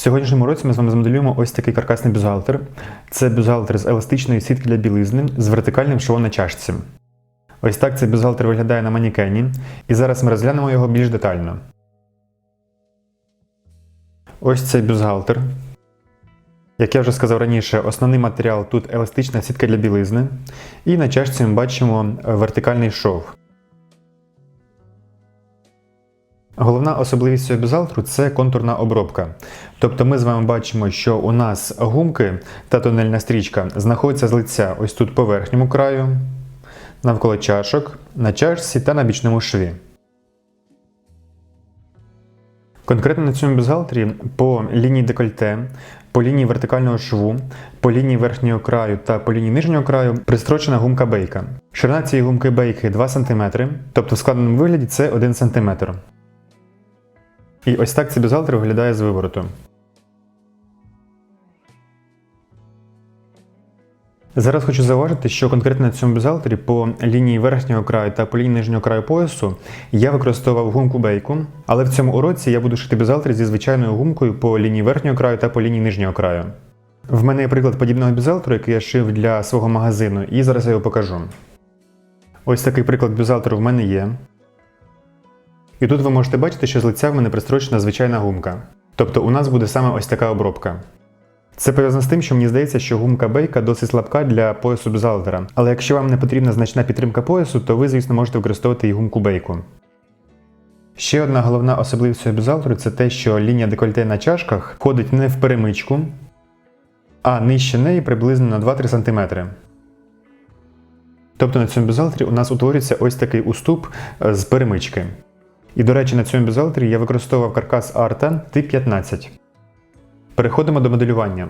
сьогоднішньому році ми з вами змоделюємо ось такий каркасний бюзгалтер. Це бюзгалтер з еластичної сітки для білизни з вертикальним швом на чашці. Ось так цей бюзгалтер виглядає на манікені, і зараз ми розглянемо його більш детально. Ось цей бюзгалтер. Як я вже сказав раніше, основний матеріал тут еластична сітка для білизни, і на чашці ми бачимо вертикальний шов. Головна особливість цього бюзгалтеру – це контурна обробка. Тобто ми з вами бачимо, що у нас гумки та тонельна стрічка знаходяться з лиця ось тут по верхньому краю, навколо чашок, на чашці та на бічному шві. Конкретно на цьому бюзгалтері по лінії декольте, по лінії вертикального шву, по лінії верхнього краю та по лінії нижнього краю пристрочена гумка бейка. Ширина цієї гумки бейки 2 см, тобто в складеному вигляді це 1 см. І ось так цей бюзгалтер виглядає з вивороту. Зараз хочу зауважити, що конкретно на цьому бюзгалтері по лінії верхнього краю та по лінії нижнього краю поясу я використовував гумку бейку, але в цьому уроці я буду шити бюзгалтер зі звичайною гумкою по лінії верхнього краю та по лінії нижнього краю. В мене є приклад подібного бюзгалтеру, який я шив для свого магазину, і зараз я його покажу. Ось такий приклад бюзгалтеру в мене є. І тут ви можете бачити, що з лиця в мене пристрочена звичайна гумка. Тобто у нас буде саме ось така обробка. Це пов'язано з тим, що мені здається, що гумка бейка досить слабка для поясу бюзгалтера. Але якщо вам не потрібна значна підтримка поясу, то ви, звісно, можете використовувати і гумку бейку. Ще одна головна особливість цього бюзгалтеру це те, що лінія декольте на чашках входить не в перемичку, а нижче неї приблизно на 2-3 см. Тобто на цьому бюзгалтері у нас утворюється ось такий уступ е, з перемички. І, до речі, на цьому бюзгалтері я використовував каркас Арта тип 15. Переходимо до моделювання.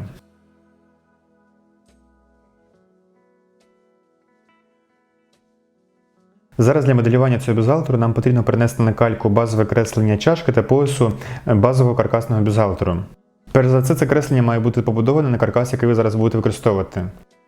Зараз для моделювання цього бюзгалтеру нам потрібно перенести на кальку базове креслення чашки та поясу базового каркасного бюзгалтеру. Перш за все, це креслення має бути побудоване на каркас, який ви зараз будете використовувати.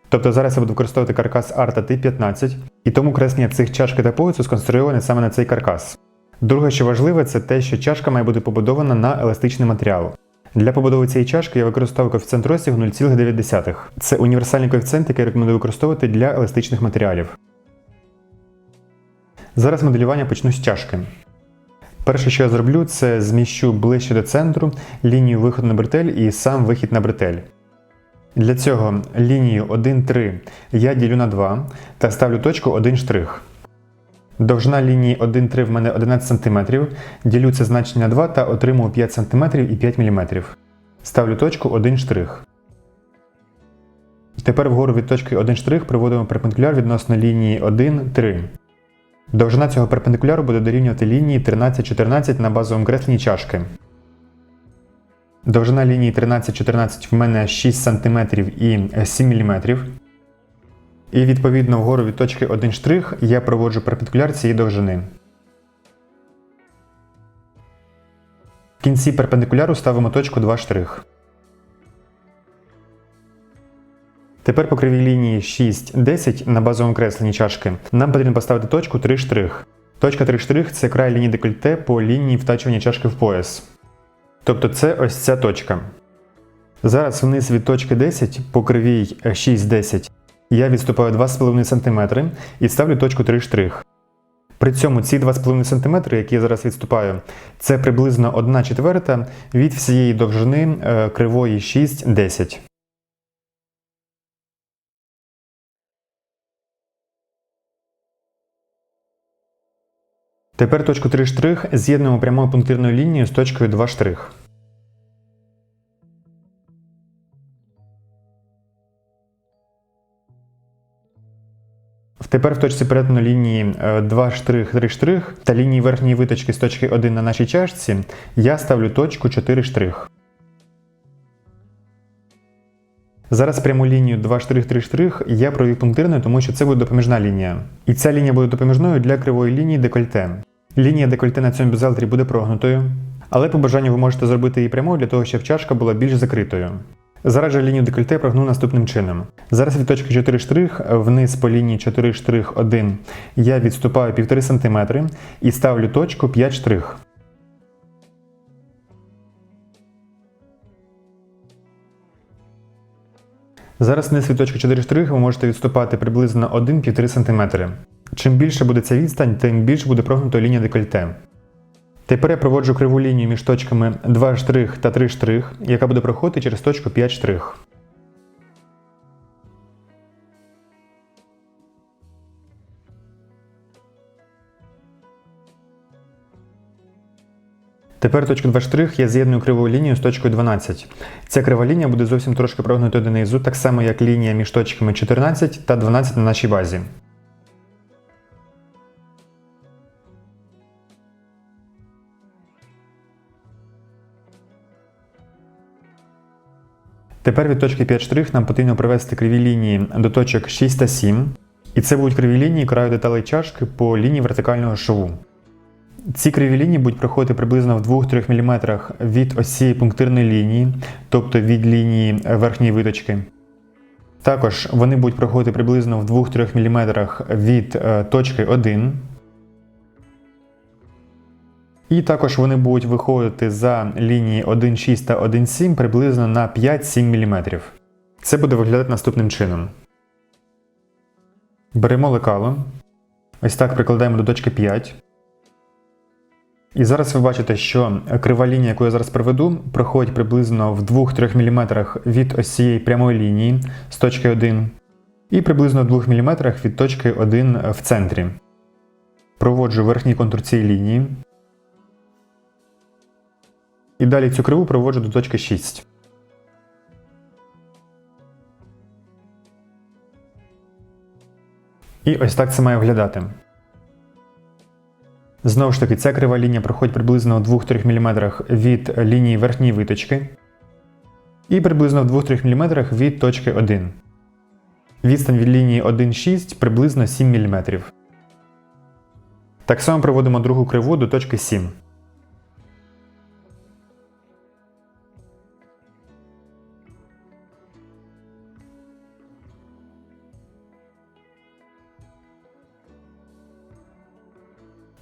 Тобто зараз я буду використовувати каркас Arta T15, і тому креслення цих чашки та поясу сконструйоване саме на цей каркас. Друге, що важливе, це те, що чашка має бути побудована на еластичний матеріал. Для побудови цієї чашки я використовую коефіцієнт розтягу 0,9. Це універсальний коефіцієнт, який рекомендую використовувати для еластичних матеріалів. Зараз моделювання почну з чашки. Перше, що я зроблю, це зміщу ближче до центру лінію виходу на бретель і сам вихід на бретель. Для цього лінію 1,3 я ділю на 2 та ставлю точку 1 штрих. Довжина лінії 1,3 в мене 11 см, ділю це значення 2 та отримую 5 см і 5 мм. Ставлю точку 1 штрих. Тепер вгору від точки 1 штрих приводимо перпендикуляр відносно лінії 1, 3. Довжина цього перпендикуляру буде дорівнювати лінії 13-14 на базовому кресленні чашки. Довжина лінії 13-14 в мене 6 см і 7 мм. І відповідно вгору від точки 1 штрих я проводжу перпендикуляр цієї довжини. В кінці перпендикуляру ставимо точку 2 штрих. Тепер по кривій лінії 6-10 на базовому кресленні чашки нам потрібно поставити точку 3 штрих. Точка 3 штрих це край лінії декольте по лінії втачування чашки в пояс. Тобто це ось ця точка. Зараз вниз від точки 10 по кривій 6-10 я відступаю 2,5 см і ставлю точку 3 штрих. При цьому ці 2,5 см, які я зараз відступаю, це приблизно 1 четверта від всієї довжини е, кривої 6-10. Тепер точку 3 штрих з'єднуємо прямою пунктирною лінією з точкою 2 штрих. Тепер в точці перетину лінії 2 штрих, 3 штрих та лінії верхньої виточки з точки 1 на нашій чашці я ставлю точку 4 штрих. Зараз пряму лінію 2 штрих 3 штрих я провів пунктирною, тому що це буде допоміжна лінія. І ця лінія буде допоміжною для кривої лінії декольте. Лінія декольте на цьому бюзгалтері буде прогнутою, але по бажанню ви можете зробити її прямою для того, щоб чашка була більш закритою. Зараз же лінію декольте прогну наступним чином. Зараз від точки 4 штрих вниз по лінії 4 штрих 1 я відступаю 1,5 см і ставлю точку 5 штрих. Зараз вниз від точки 4 штрих ви можете відступати приблизно 1-1,5 см. Чим більше буде ця відстань, тим більше буде прогнута лінія декольте. Тепер я проводжу криву лінію між точками 2 штрих та 3 штрих, яка буде проходити через точку 5 штрих. Тепер точку 2 штрих я з'єдную криву лінію з точкою 12. Ця крива лінія буде зовсім трошки прогнута донизу, так само як лінія між точками 14 та 12 на нашій базі. Тепер від точки 5 штрих нам потрібно провести криві лінії до точок 6 та 7. І це будуть криві лінії краю деталей чашки по лінії вертикального шву. Ці криві лінії будуть проходити приблизно в 2-3 мм від цієї пунктирної лінії, тобто від лінії верхньої виточки. Також вони будуть проходити приблизно в 2-3 мм від е, точки 1. І також вони будуть виходити за лінії 1,6 та 1,7 приблизно на 5-7 мм. Це буде виглядати наступним чином. Беремо лекало. Ось так прикладаємо до точки 5. І зараз ви бачите, що крива лінія, яку я зараз проведу, проходить приблизно в 2-3 мм від ось цієї прямої лінії з точки 1, і приблизно в 2 мм від точки 1 в центрі. Проводжу верхній контур цієї лінії. І далі цю криву проводжу до точки 6. І ось так це має виглядати. Знову ж таки, ця крива лінія проходить приблизно в 2-3 мм від лінії верхньої виточки. І приблизно в 2-3 мм від точки 1. Відстань від лінії 1,6 приблизно 7 мм. Так само проводимо другу криву до точки 7.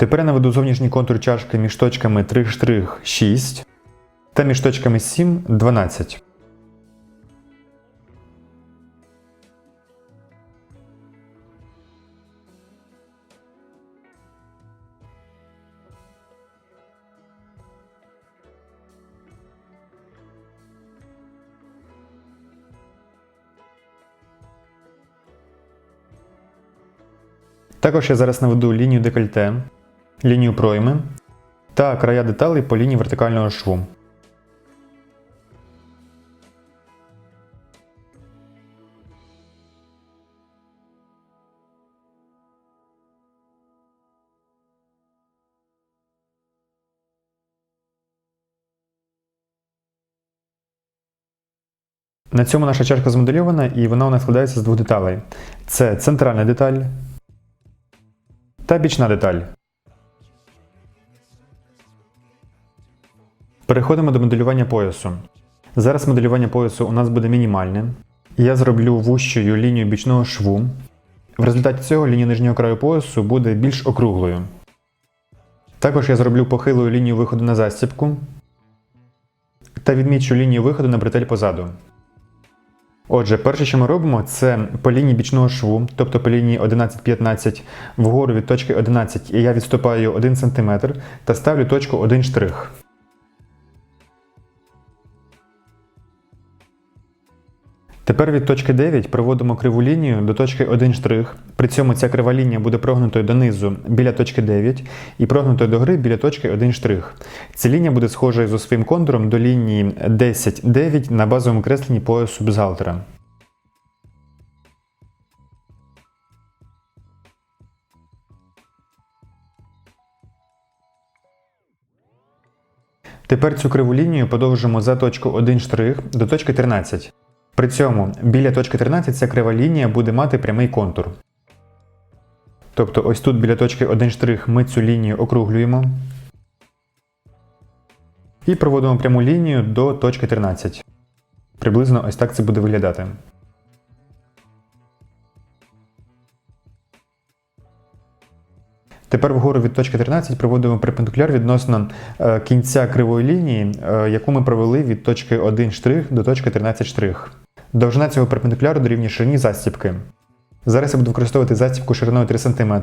Тепер я наведу зовнішній контур чашки між точками 3 штрих 6 та між точками 7 12. Також я зараз наведу лінію декольте лінію пройми та края деталей по лінії вертикального шву. На цьому наша чашка змодельована і вона у нас складається з двох деталей. Це центральна деталь та бічна деталь. Переходимо до моделювання поясу. Зараз моделювання поясу у нас буде мінімальне. Я зроблю вущою лінію бічного шву. В результаті цього лінія нижнього краю поясу буде більш округлою. Також я зроблю похилою лінію виходу на застібку та відмічу лінію виходу на бретель позаду. Отже, перше, що ми робимо, це по лінії бічного шву, тобто по лінії 11-15, вгору від точки 11 і я відступаю 1 см та ставлю точку 1 штрих. Тепер від точки 9 проводимо криву лінію до точки 1 штрих. При цьому ця крива лінія буде прогнутою донизу біля точки 9 і прогнутою догори біля точки 1 штрих. Ця лінія буде схожою за своїм контуром до лінії 10-9 на базовому кресленні поясу бюстгальтера. Тепер цю криву лінію подовжимо за точку 1 штрих до точки 13. При цьому біля точки 13 ця крива лінія буде мати прямий контур. Тобто ось тут біля точки 1 штрих ми цю лінію округлюємо. І проводимо пряму лінію до точки 13. Приблизно ось так це буде виглядати. Тепер вгору від точки 13 проводимо перпендикуляр відносно е, кінця кривої лінії, е, яку ми провели від точки 1 штрих до точки 13 штрих. Довжина цього перпендикуляру дорівнює ширині застібки. Зараз я буду використовувати застібку шириною 3 см,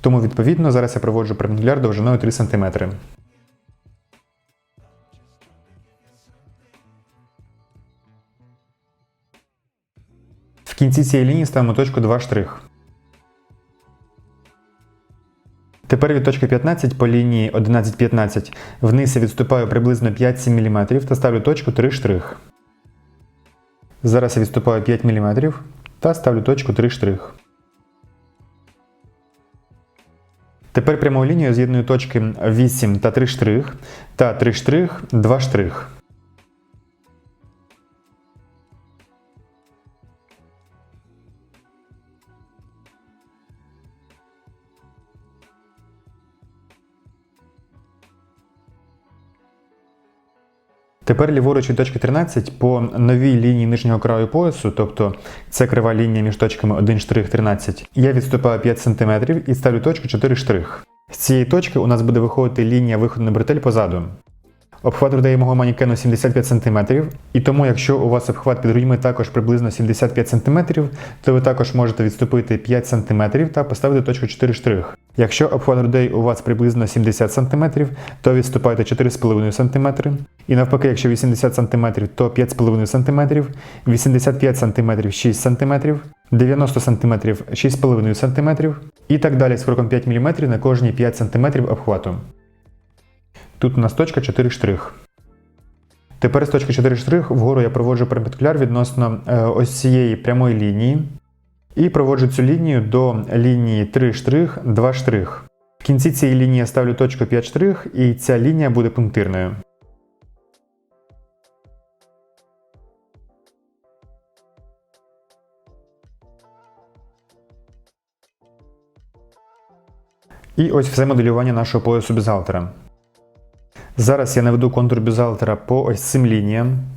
тому відповідно зараз я проводжу перпендикуляр довжиною 3 см. В кінці цієї лінії ставимо точку 2 штрих. Тепер від точки 15 по лінії 11-15 вниз я відступаю приблизно 5-7 мм та ставлю точку 3 штрих. Зараз я відступаю 5 мм та ставлю точку 3 штрих. Тепер прямою лінією з'єдную точки 8 та 3 штрих та 3 штрих 2 штрих. Тепер ліворуч від точки 13 по новій лінії нижнього краю поясу, тобто це крива лінія між точками 1 штрих 13, я відступаю 5 см і ставлю точку 4 штрих. З цієї точки у нас буде виходити лінія виходу на бретель позаду. Обхват грудей мого манікену 75 см, і тому, якщо у вас обхват під грудьми також приблизно 75 см, то ви також можете відступити 5 см та поставити точку 4 штрих. Якщо обхват грудей у вас приблизно 70 см, то відступайте 4,5 см. І навпаки, якщо 80 см, то 5,5 см, 85 см 6 см, 90 см 6,5 см і так далі з кроком 5 мм на кожні 5 см обхвату. Тут у нас точка 4 штрих. Тепер з точки 4 штрих вгору я проводжу перпендикуляр відносно е, ось цієї прямої лінії. І проводжу цю лінію до лінії 3 штрих, 2 штрих. В кінці цієї лінії я ставлю точку 5 штрих, і ця лінія буде пунктирною. І ось все моделювання нашого поясу бюзгалтера. Зараз я наведу контур бюзгалтера по ось цим лініям.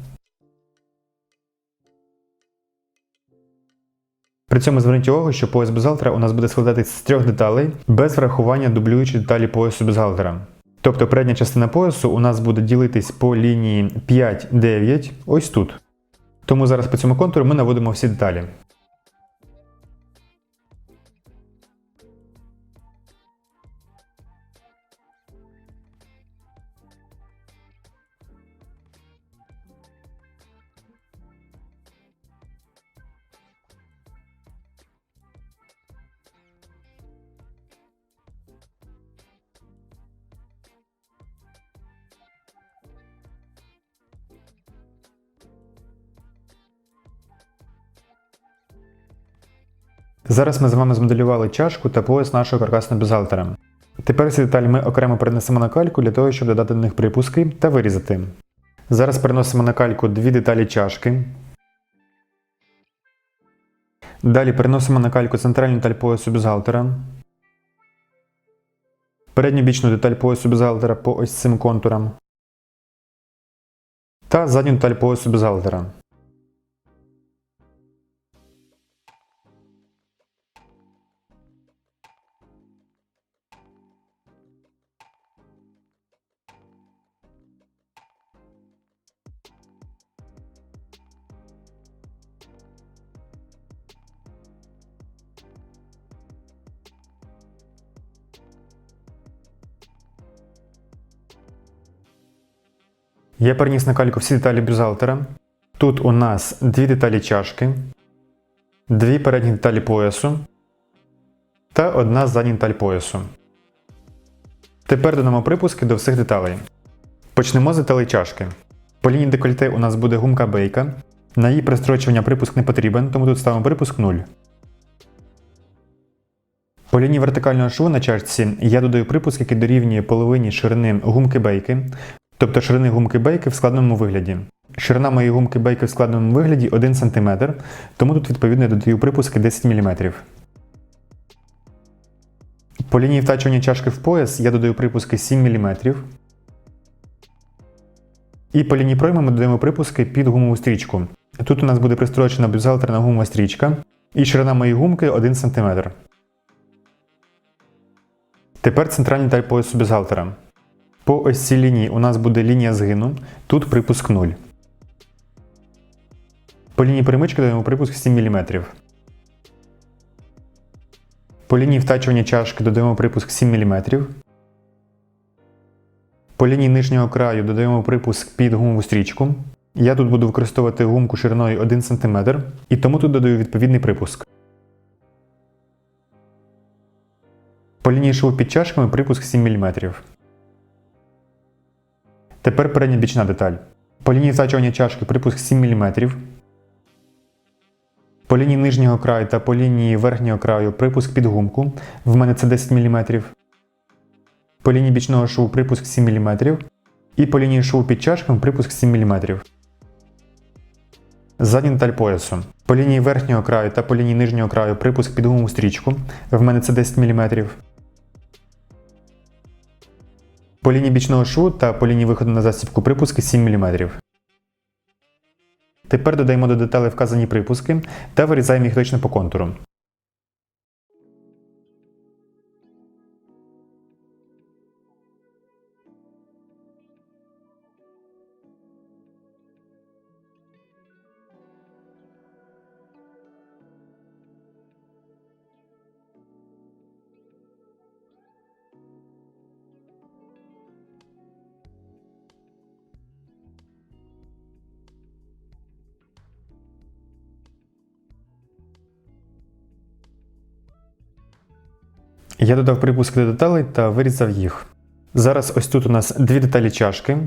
При цьому зверніть увагу, що пояс бюзгалтера у нас буде складатися з трьох деталей без врахування дублюючої деталі поясу бюзгалтера. Тобто передня частина поясу у нас буде ділитись по лінії 5-9 ось тут. Тому зараз по цьому контуру ми наводимо всі деталі. Зараз ми з вами змоделювали чашку та пояс нашого каркасного бюзгалтера. Тепер ці деталі ми окремо перенесемо на кальку для того, щоб додати до них припуски та вирізати. Зараз переносимо на кальку дві деталі чашки. Далі переносимо на кальку центральну деталь поясу бюзгалтера. Передню бічну деталь поясу бюзгалтера по ось цим контурам. Та задню деталь поясу бюзгалтера. Я переніс на кальку всі деталі бюзгалтера. Тут у нас дві деталі чашки, дві передні деталі поясу та одна задня деталь поясу. Тепер додамо припуски до всіх деталей. Почнемо з деталей чашки. По лінії декольте у нас буде гумка бейка. На її пристрочування припуск не потрібен, тому тут ставимо припуск 0. По лінії вертикального шву на чашці я додаю припуск, який дорівнює половині ширини гумки бейки, тобто ширини гумки бейки в складному вигляді. Ширина моєї гумки бейки в складному вигляді 1 см, тому тут відповідно я додаю припуски 10 мм. По лінії втачування чашки в пояс я додаю припуски 7 мм. І по лінії пройми ми додаємо припуски під гумову стрічку. Тут у нас буде пристрочена бюзгалтерна гумова стрічка, і ширина моєї гумки 1 см. Тепер центральний деталь поясу бюзгалтера. По ось цій лінії у нас буде лінія згину, тут припуск 0. По лінії перемички додаємо припуск 7 мм. По лінії втачування чашки додаємо припуск 7 мм. По лінії нижнього краю додаємо припуск під гумову стрічку. Я тут буду використовувати гумку шириною 1 см, і тому тут додаю відповідний припуск. По лінії шву під чашками припуск 7 мм. Тепер передня бічна деталь. По лінії втачування чашки припуск 7 мм. По лінії нижнього краю та по лінії верхнього краю припуск під гумку. В мене це 10 мм. По лінії бічного шву припуск 7 мм. І по лінії шву під чашками припуск 7 мм. Задня деталь поясу. По лінії верхнього краю та по лінії нижнього краю припуск під гумову стрічку. В мене це 10 мм. По лінії бічного шву та по лінії виходу на застібку припуски 7 мм. Тепер додаємо до деталей вказані припуски та вирізаємо їх точно по контуру. Я додав припуски до деталей та вирізав їх. Зараз ось тут у нас дві деталі чашки.